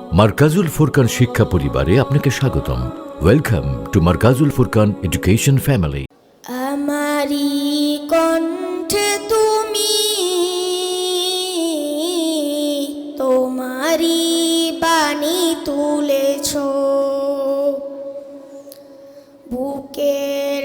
মার্কাজুল ফুরকান শিক্ষা পরিবারে আপনাকে স্বাগতম। Welcome to Markazul Furqan education family আমারি কণ্ঠে তুমি, তোমারি বাণী তুলেছ। বুকের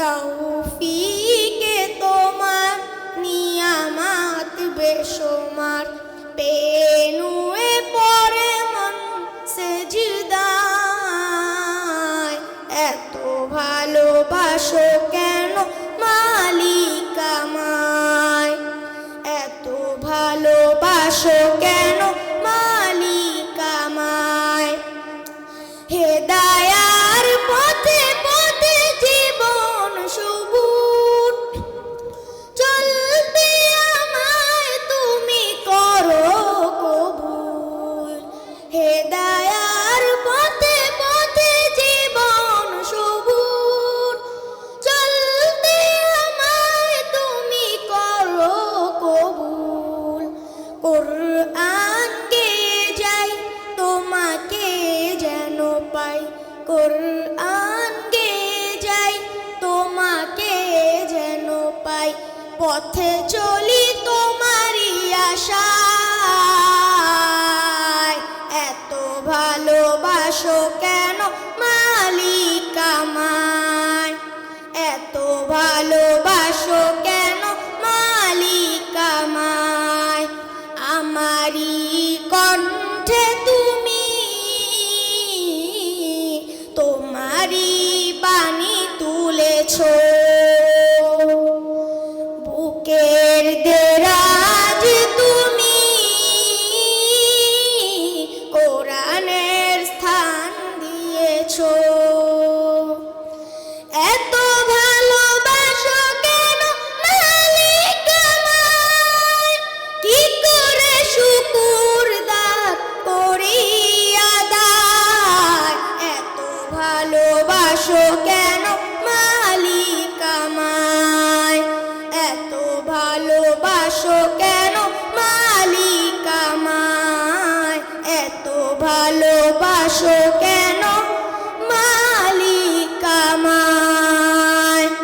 তৌফিকে তোমার নিয়ামাত বেসমার পেনুয়ে পরে মন সেজদায়। এত ভালোবাসো কেন মালিক আমায় এত ভালোবাসো কেন মালিক আমায় হেদায়ার পথে চলি তোমারই আশায়। এত ভালোবাসো কেন মালিক আমায়? এত ভালোবাসো দিয়েছ এত ভালোবাসো কেন মালিক আমায় কি করে শুকুরদার করি আদায়? এত ভালোবাসো কেন মালিক আমায়? এত ভালোবাসো কেন মালিক আমায়? এত ভালোবাসো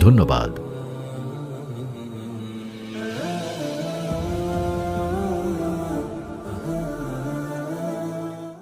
ধন্যবাদ।